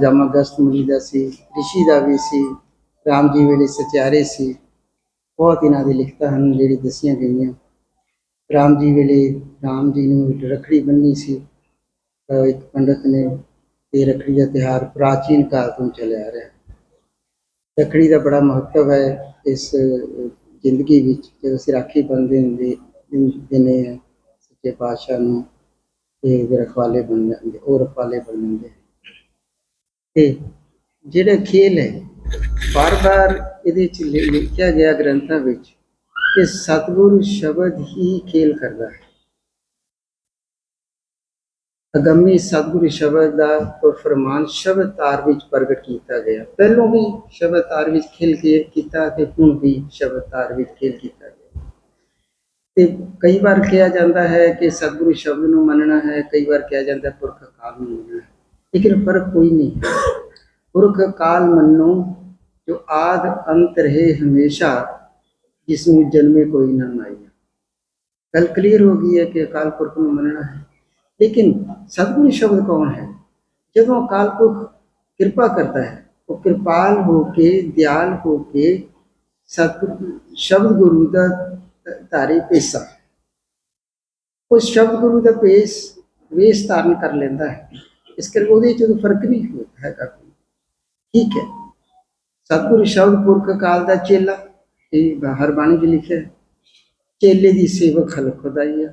ਜਾਮਾ ਅਗਸਤ ਮੁਨੀ ਦਾ ਸੀ, ਰਿਸ਼ੀ ਦਾ ਵੀ ਸੀ, ਰਾਮ ਜੀ ਵੇਲੇ ਸਚਿਆਰੇ ਸੀ। ਬਹੁਤ ਇਹਨਾਂ ਦੀ ਲਿਖਤਾਂ ਹਨ ਜਿਹੜੀ ਦੱਸੀਆਂ ਗਈਆਂ। ਰਾਮ ਜੀ ਵੇਲੇ ਰਾਮ ਜੀ ਨੂੰ ਰੱਖੜੀ ਬੰਨੀ ਸੀ। ਅਹ ਇੱਕ ਪੰਡਤ ਨੇ ਇਹ ਰੱਖੜੀ ਦਾ ਤਿਉਹਾਰ ਪ੍ਰਾਚੀਨ ਕਾਲ ਤੋਂ ਚੱਲਿਆ ਆ ਰਿਹਾ। ਹੈ ਰੱਖੜੀ ਦਾ ਬੜਾ ਮਹੱਤਵ ਹੈ ਇਸ ਜ਼ਿੰਦਗੀ ਵਿੱਚ। ਜਦੋਂ ਅਸੀਂ ਰਾਖੀ ਬੰਨ੍ਹਦੇ ਹੁੰਦੇ ਦਿਨੇ ਹੈ ਸੱਚੇ ਪਾਤਸ਼ਾਹ ਨੂੰ ਇਹ ਰਖਵਾਲੇ ਬਣ ਜਾਂਦੇ, ਉਹ ਰਖਵਾਲੇ ਬਣ ਜਾਂਦੇ। ਤੇ ਜਿਹੜਾ ਖੇਲ ਹੈ ਬਾਰ-ਬਾਰ ਇਹਦੇ ਚ ਲਿਖਿਆ ਗਿਆ ਗ੍ਰੰਥਾਂ ਵਿੱਚ ਕਿ ਸਤਿਗੁਰੂ ਸ਼ਬਦ ਹੀ ਖੇਲ ਕਰਦਾ ਹੈ। ਅਗੰਮੀ ਸਤਿਗੁਰੂ ਸ਼ਬਦ ਦਾ ਉਹ ਫਰਮਾਨ ਸ਼ਬਦ ਤਾਰ ਵਿੱਚ ਪ੍ਰਗਟ ਕੀਤਾ ਗਿਆ। ਪਹਿਲੋਂ ਵੀ ਸ਼ਬਦ ਤਾਰ ਵਿੱਚ ਖੇਲ ਕੇ ਕੀਤਾ ਤੇ ਹੁਣ ਵੀ ਸ਼ਬਦ ਤਾਰ ਵਿੱਚ ਖੇਲ ਕੀਤਾ ਗਿਆ। ਤੇ ਕਈ ਵਾਰ ਕਿਹਾ ਜਾਂਦਾ ਹੈ ਕਿ ਸਤਿਗੁਰੂ ਸ਼ਬਦ ਨੂੰ ਮੰਨਣਾ ਹੈ, ਕਈ ਵਾਰ ਕਿਹਾ ਜਾਂਦਾ ਹੈ ਪੁਰਖ ਕਾਲ ਨੂੰ ਮੰਨਣਾ ਹੈ। ਲੇਕਿਨ ਫ਼ਰਕ ਕੋਈ ਨਹੀਂ ਹੈ ਪੁਰਖ ਕਾਲ ਮੰਨੋ ਜੋ ਆਦ ਅੰਤ ਰਹੇ ਹਮੇਸ਼ਾ ਜਿਸ ਨੂੰ ਜਨਮੇ ਕੋਈ ਨਾ ਮਾਇਆ ਗੱਲ ਕਲੀਅਰ ਹੋ ਗਈ ਹੈ ਕਿ ਅਕਾਲ ਪੁਰਖ ਨੂੰ ਮੰਨਣਾ ਹੈ ਲੇਕਿਨ ਸਤਿਗੁਰੂ ਸ਼ਬਦ ਕੌਣ ਹੈ ਜਦੋਂ ਅਕਾਲ ਪੁਰਖ ਕਿਰਪਾ ਕਰਦਾ ਹੈ ਉਹ ਕਿਰਪਾਲ ਹੋ ਕੇ ਦਿਆਲ ਹੋ ਕੇ ਸਤਿਗੁਰੂ ਸ਼ਬਦ ਗੁਰੂ ਦਾ ਧ- ਧਾਰੀ ਪੇਸਾ ਉਸ ਸ਼ਬਦ ਗੁਰੂ ਦਾ ਪੇਸ ਵੇਸ ਧਾਰਨ ਕਰ ਲੈਂਦਾ ਹੈ ਇਸ ਕਰਕੇ ਉਹਦੇ ਚ ਫ਼ਰਕ ਨਹੀਂ ਹੁੰਦਾ ਹੈਗਾ ਕੋਈ। ਠੀਕ ਹੈ। ਸਤਿਗੁਰੂ ਸ਼ਬਦ ਪੁਰਖ ਕਾਲ ਦਾ ਚੇਲਾ ਇਹ ਹਰ ਬਾਣੀ ਚ ਲਿਖਿਆ ਚੇਲੇ ਦੀ ਸੇਵਕ ਖਲਕ ਖੁਦਾਈ ਹੈ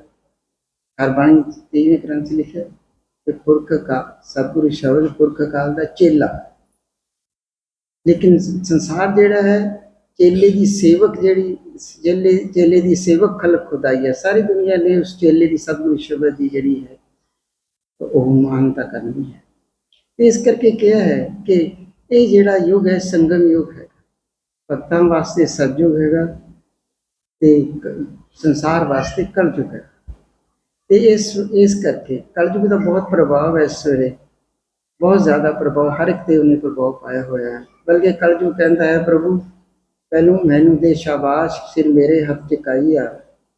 ਹਰ ਬਾਣੀ ਤੇਵੇਂ ਗ੍ਰੰਥ 'ਚ ਲਿਖਿਆ ਕਿ ਪੁਰਖ ਕਾ ਸਤਿਗੁਰੂ ਸ਼ਬਦ ਪੁਰਖ ਕਾਲ ਦਾ ਚੇਲਾ। ਲੇਕਿਨ ਸੰਸਾਰ ਜਿਹੜਾ ਹੈ, ਚੇਲੇ ਦੀ ਸੇਵਕ ਜਿਹੜੀ ਚੇਲੇ ਚੇਲੇ ਦੀ ਸੇਵਕ ਖਲਕ ਖੁਦਾਈ ਹੈ ਸਾਰੀ ਦੁਨੀਆ ਨੇ ਉਸ ਚੇਲੇ ਦੀ ਸਤਿਗੁਰੂ ਸ਼ਬਦ ਦੀ ਜਿਹੜੀ ਹੈ ਉਹ ਮਾਨਤਾ ਕਰਨੀ ਹੈ। ਇਸ ਕਰਕੇ ਕਿਹਾ ਹੈ ਕਿ ਇਹ ਜਿਹੜਾ ਯੁੱਗ ਹੈ, ਸੰਗਮ ਯੁੱਗ ਹੈ ਭਗਤਾਂ ਵਾਸਤੇ ਸਤਜੁਗ ਹੈਗਾ ਤੇ ਸੰਸਾਰ ਵਾਸਤੇ ਕਲਯੁਗ ਹੈ ਤੇ ਇਸ ਇਸ ਕਰਕੇ ਕਲਯੁਗ ਦਾ ਬਹੁਤ ਪ੍ਰਭਾਵ ਹੈ ਇਸ ਵੇਲੇ। ਬਹੁਤ ਜ਼ਿਆਦਾ ਪ੍ਰਭਾਵ, ਹਰ ਇੱਕ ਤੇ ਉਹਨੇ ਪ੍ਰਭਾਵ ਪਾਇਆ ਹੋਇਆ ਹੈ। ਬਲਕਿ ਕਲਯੁਗ ਕਹਿੰਦਾ ਹੈ, ਪ੍ਰਭੂ, ਪਹਿਲੋਂ ਮੈਨੂੰ ਦੇ ਸ਼ਾਬਾਸ਼ ਸਿਰ ਮੇਰੇ ਹੱਥ ਟਿਕਾਈ ਆ।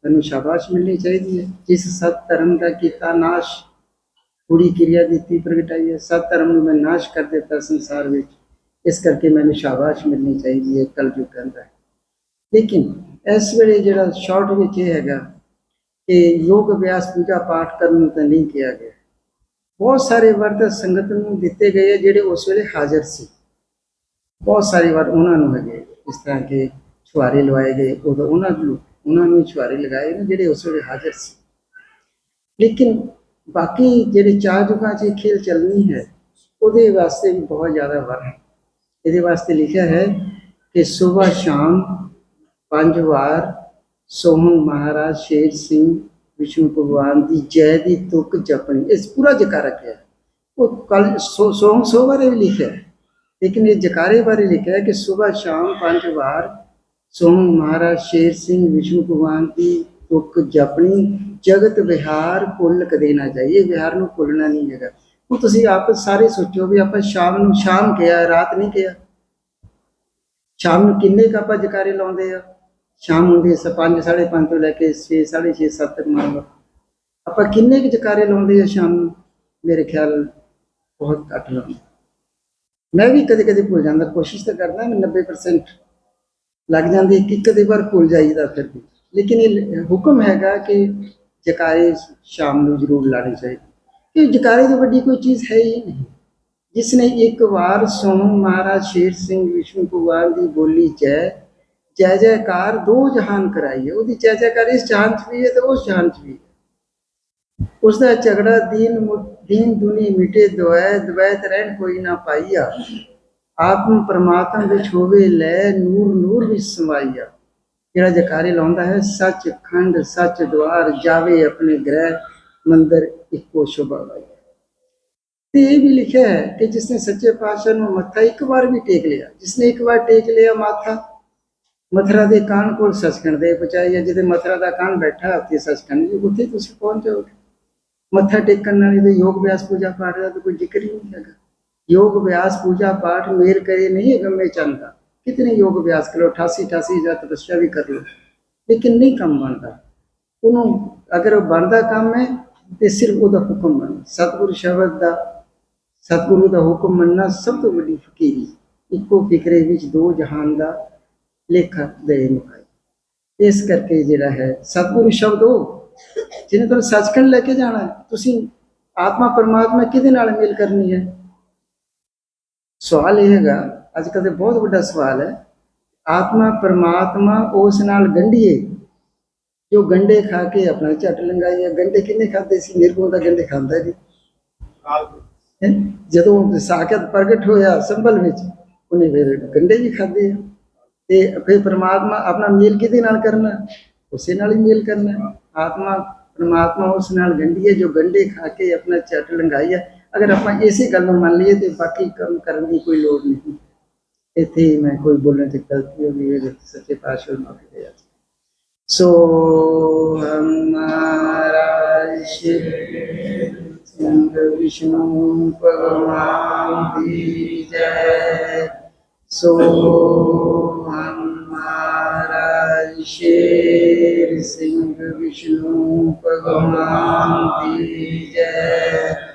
ਮੈਨੂੰ ਸ਼ਾਬਾਸ਼ ਮਿਲਣੀ ਚਾਹੀਦੀ ਹੈ। ਜਿਸ ਸਤ ਧਰਮ ਦਾ ਕੀਤਾ ਨਾਸ਼ ਪੂਰੀ ਕਿਰਿਆ ਦਿੱਤੀ, ਪ੍ਰਗਟਾਈ ਹੈ। ਸਤ ਧਰਮ ਨੂੰ ਮੈਂ ਨਾਸ਼ ਕਰ ਦਿੱਤਾ ਸੰਸਾਰ ਵਿੱਚ। ਇਸ ਕਰਕੇ ਮੈਨੂੰ ਸ਼ਾਬਾਸ਼ ਮਿਲਣੀ ਚਾਹੀਦੀ ਹੈ, ਕਲਯੁਗ ਕਹਿੰਦਾ ਲੇਕਿਨ ਇਸ ਵੇਲੇ ਜਿਹੜਾ ਸ਼ਾਰਟ ਵਿੱਚ ਇਹ ਹੈਗਾ ਕਿ ਯੋਗ ਅਭਿਆਸ ਪੂਜਾ ਪਾਠ ਕਰਨ ਨੂੰ ਤਾਂ ਨਹੀਂ ਕਿਹਾ ਗਿਆ। ਬਹੁਤ ਸਾਰੇ ਵਰਤ ਸੰਗਤ ਨੂੰ ਦਿੱਤੇ ਗਏ ਆ ਜਿਹੜੇ ਉਸ ਵੇਲੇ ਹਾਜ਼ਰ ਸੀ। ਬਹੁਤ ਸਾਰੇ ਵਾਰ ਉਹਨਾਂ ਨੂੰ ਹੈਗੇ। ਇਸ ਤਰ੍ਹਾਂ ਕਿ ਛੁਆਰੇ ਲਵਾਏ ਗਏ। ਉਦੋਂ ਉਹਨਾਂ ਨੂੰ ਉਹਨਾਂ ਨੂੰ ਛੁਆਰੇ ਲਗਾਏ ਨੇ ਜਿਹੜੇ ਉਸ ਵੇਲੇ ਹਾਜ਼ਰ ਸੀ। ਲੇਕਿਨ ਬਾਕੀ ਜਿਹੜੇ ਚਾਰ ਜੁਗਾਂ 'ਚ ਇਹ ਖੇਲ ਚੱਲਣੀ ਹੈ, ਉਹਦੇ ਵਾਸਤੇ ਵੀ ਬਹੁਤ ਜ਼ਿਆਦਾ ਵਰ ਹੈ। ਇਹਦੇ ਵਾਸਤੇ ਲਿਖਿਆ ਹੈ ਕਿ ਸਵੇਰ ਸ਼ਾਮ ਪੰਜ ਵਾਰ ਸੋਹਣ ਮਹਾਰਾਜ ਸ਼ੇਰ ਸਿੰਘ, ਵਿਸ਼ਨੂੰ ਭਗਵਾਨ ਦੀ ਜੈ ਦੀ ਤੁਕ ਜਪਣੀ। ਇਸ ਪੂਰਾ ਜਕਾਰਾ ਕਿਹਾ ਹੈ। ਉਹ ਕੱਲ ਸੋਹਣ ਸੋ ਬਾਰੇ ਵੀ ਲਿਖਿਆ ਲੇਕਿਨ ਇਹ ਜਕਾਰੇ ਬਾਰੇ ਲਿਖਿਆ ਹੈ ਕਿ ਸਵੇਰ ਸ਼ਾਮ ਪੰਜ ਵਾਰ ਸੋਹਣ ਮਹਾਰਾਜ ਸ਼ੇਰ ਸਿੰਘ, ਵਿਸ਼ਨੂੰ ਭਗਵਾਨ ਦੀ ਤੁਕ ਜਪਣੀ, ਜਗਤ ਵਿਹਾਰ ਭੁੱਲ ਕਦੇ ਨਾ ਜਾਈਏ, ਵਿਹਾਰ ਨੂੰ ਭੁੱਲਣਾ ਨਹੀਂ ਹੈਗਾ। ਉਹ ਤੁਸੀਂ ਆਪ ਸਾਰੇ ਸੋਚੋ ਵੀ ਆਪਾਂ ਸ਼ਾਮ ਨੂੰ ਸ਼ਾਮ ਕਿਹਾ, ਰਾਤ ਨਹੀਂ ਕਿਹਾ। ਸ਼ਾਮ ਨੂੰ ਕਿੰਨੇ ਕੁ ਆਪਾਂ ਜਕਾਰੇ ਲਾਉਂਦੇ ਆ? ਸ਼ਾਮ ਹੁੰਦੀ ਹੈ 5 5:30 ਤੋਂ ਲੈ ਕੇ 6 6:30 7 ਤੱਕ ਮੰਨ ਲਓ। ਆਪਾਂ ਕਿੰਨੇ ਕੁ ਜਕਾਰੇ ਲਾਉਂਦੇ ਆ ਸ਼ਾਮ ਨੂੰ? ਮੇਰੇ ਖਿਆਲ ਬਹੁਤ ਘੱਟ ਲਾਉਂਦੇ। ਮੈਂ ਵੀ ਕਦੇ ਕਦੇ ਭੁੱਲ ਜਾਂਦਾ, ਕੋਸ਼ਿਸ਼ ਤਾਂ ਕਰਦਾ, ਮੈਂ 90% ਲੱਗ ਜਾਂਦੀ ਕਿ ਕਦੇ ਵਾਰ ਭੁੱਲ ਜਾਈਦਾ ਫਿਰ ਵੀ। ਲੇਕਿਨ ਇਹ ਹੁਕਮ ਹੈਗਾ ਕਿ ਜਕਾਰੇ ਸ਼ਾਮ ਨੂੰ ਜ਼ਰੂਰ ਲਾਣੇ ਚਾਹੀਦੇ। ਕਿ ਜਕਾਰੇ ਤੋਂ ਵੱਡੀ ਕੋਈ ਚੀਜ਼ ਹੈ ਹੀ ਨਹੀਂ। ਜਿਸ ਨੇ ਇੱਕ ਵਾਰ ਸੋਹਣ ਮਹਾਰਾਜ ਸ਼ੇਰ ਸਿੰਘ ਵਿਸ਼ਨੂੰ ਭਗਵਾਨ ਦੀ ਬੋਲੀ ਜੈ ਜੈ ਜੈਕਾਰ ਦੋ ਜਹਾਨ ਕਰਾਈ ਹੈ ਉਹਦੀ ਜੈ ਜੈਕਾਰ ਇਸ ਜਹਾਨ 'ਚ ਵੀ ਹੈ ਤੇ ਉਸ ਜਹਾਨ 'ਚ ਵੀ ਹੈ। ਉਸ ਦਾ ਝਗੜਾ ਦੀਨ ਮੁ- ਦੀਨ ਦੁਨੀ ਮਿਟੇ ਦੁਐ ਦਵੈਤ ਰਹਿਣ ਕੋਈ ਨਾ ਪਾਈਆ। ਆਤਮ ਪਰਮਾਤਮ ਵਿੱਚ ਹੋਵੇ ਲੈ ਨੂਰ ਨੂਰ ਵਿੱਚ ਸਮਾਈਆ। ਜਿਹੜਾ ਜਕਾਰੇ ਲਾਉਂਦਾ ਹੈ, ਸੱਚ ਖੰਡ, ਸੱਚ ਦਵਾਰ ਜਾਵੇ ਆਪਣੇ ਗ੍ਰਹਿ ਮੰਦਰ ਇੱਕੋ ਸ਼ੋਭਾ ਵਾਈ ਤੇ ਇਹ ਵੀ ਲਿਖਿਆ ਹੈ ਕਿ ਜਿਸਨੇ ਸੱਚੇ ਪਾਤਸ਼ਾਹ ਨੂੰ ਮੱਥਾ ਇੱਕ ਵਾਰ ਵੀ ਟੇਕ ਲਿਆ ਜਿਸਨੇ ਇੱਕ ਵਾਰ ਟੇਕ ਲਿਆ ਮਾਥਾ, ਮਥੁਰਾ ਦੇ ਕਾਨ ਕੋਲ ਸਚਖੰਡ ਦੇ ਪਹੁੰਚਾਈ ਹੈ ਜਿਹਦੇ ਮਥੁਰਾ ਦਾ ਕਾਨ ਬੈਠਾ ਉੱਥੇ ਸਚਖੰਡ ਜੀ, ਉੱਥੇ ਤੁਸੀਂ ਪਹੁੰਚ ਜਾਓਗੇ। ਮੱਥਾ ਟੇਕਣ ਨਾਲ ਇਹਦੇ ਯੋਗ ਵਿਆਸ ਪੂਜਾ ਪਾਠ ਦਾ ਤਾਂ ਕੋਈ ਜ਼ਿਕਰ ਹੀ ਨਹੀਂ ਹੈਗਾ। ਯੋਗ ਵਿਆਸ ਪੂਜਾ ਪਾਠ ਮੇਰ ਕਰੇ ਨਹੀਂ ਗਮੇ ਚੰਦਾ ਕਿਤਨੇ ਯੋਗ ਅਭਿਆਸ ਕਰੋ 88 88 ਜਾਂ ਤਪੱਸਿਆ ਵੀ ਕਰ ਲਓ ਲੇਕਿਨ ਨਹੀਂ ਕੰਮ ਬਣਦਾ ਉਹਨੂੰ ਅਗਰ ਬਣਦਾ ਕੰਮ ਹੈ ਤੇ ਸਿਰਫ ਉਹਦਾ ਹੁਕਮ ਬਣ ਸਤਿਗੁਰੂ ਸ਼ਬਦ ਦਾ ਸਤਿਗੁਰੂ ਦਾ ਹੁਕਮ ਮੰਨਣਾ ਸਭ ਤੋਂ ਵੱਡੀ ਫਕੀਰੀ ਇੱਕੋ ਫਿਕਰੇ ਵਿੱਚ ਦੋ ਜਹਾਨ ਦਾ ਲੇਖਾ ਦੇ ਮੁਕਾਈ ਇਸ ਕਰਕੇ ਜਿਹੜਾ ਹੈ ਸਤਿਗੁਰੂ ਸ਼ਬਦ ਉਹ ਜਿਹਨੇ ਤੁਹਾਨੂੰ ਸੱਚਖੰਡ ਲੈ ਕੇ ਜਾਣਾ ਤੁਸੀਂ ਆਤਮਾ ਪਰਮਾਤਮਾ ਕਿਹਦੇ ਨਾਲ ਮੇਲ ਕਰਨੀ ਹੈ ਸਵਾਲ ਇਹ ਹੈਗਾ ਅੱਜ ਕੱਲ੍ਹ ਤੇ ਬਹੁਤ ਵੱਡਾ ਸਵਾਲ ਹੈ। ਆਤਮਾ ਪਰਮਾਤਮਾ ਉਸ ਨਾਲ ਗੰਢੀਏ ਜੋ ਗੰਡੇ ਖਾ ਕੇ ਆਪਣਾ ਝੱਟ ਲੰਗਾਈ ਹੈ ਗੰਡੇ ਕਿੰਨੇ ਖਾਦੇ ਸੀ? ਨਿਰਗੁਣ ਦਾ ਗੰਡੇ ਖਾਂਦਾ ਹੈਂ? ਜਦੋਂ ਸਾਖਤ ਪ੍ਰਗਟ ਹੋਇਆ ਸੰਭਲ ਵਿੱਚ ਉਹਨੇ ਫਿਰ ਗੰਡੇ ਵੀ ਖਾਦੇ ਆ। ਤੇ ਫਿਰ ਪ੍ਰਮਾਤਮਾ ਆਪਣਾ ਮੇਲ ਕਿਹਦੇ ਨਾਲ ਕਰਨਾ? ਉਸੇ ਨਾਲ ਹੀ ਮੇਲ ਕਰਨਾ। ਆਤਮਾ ਪ੍ਰਮਾਤਮਾ ਉਸ ਨਾਲ ਗੰਢੀ ਹੈ ਜੋ ਗੰਡੇ ਖਾ ਕੇ ਆਪਣਾ ਝੱਟ ਲੰਗਾਈ ਹੈ ਅਗਰ ਆਪਾਂ ਇਸੇ ਗੱਲ ਨੂੰ ਮੰਨ ਲਈਏ ਤੇ ਬਾਕੀ ਕੰਮ ਕਰਨ ਦੀ ਕੋਈ ਲੋੜ ਨਹੀਂ। ਇੱਥੇ ਹੀ ਮੈਂ ਕੋਈ ਬੋਲਣ ਤੇ ਗਲਤੀ ਹੋ ਗਈ ਹੈ ਸੱਚੇ ਪਾਤਸ਼ਾਹ ਨੂੰ ਮਾਫੀ ਦੇ ਸੋ ਹਮਾਰਾ ਸ਼ਿਵ ਸੰਗ ਵਿਸ਼ਨੂੰ ਭਗਵਾਨ ਦੀ ਜੈ। ਸੋ ਹਮਾਰਾ ਸ਼ੇਰ ਸਿੰਘ ਵਿਸ਼ਨੂੰ ਭਗਵਾਨ ਦੀ ਜੈ।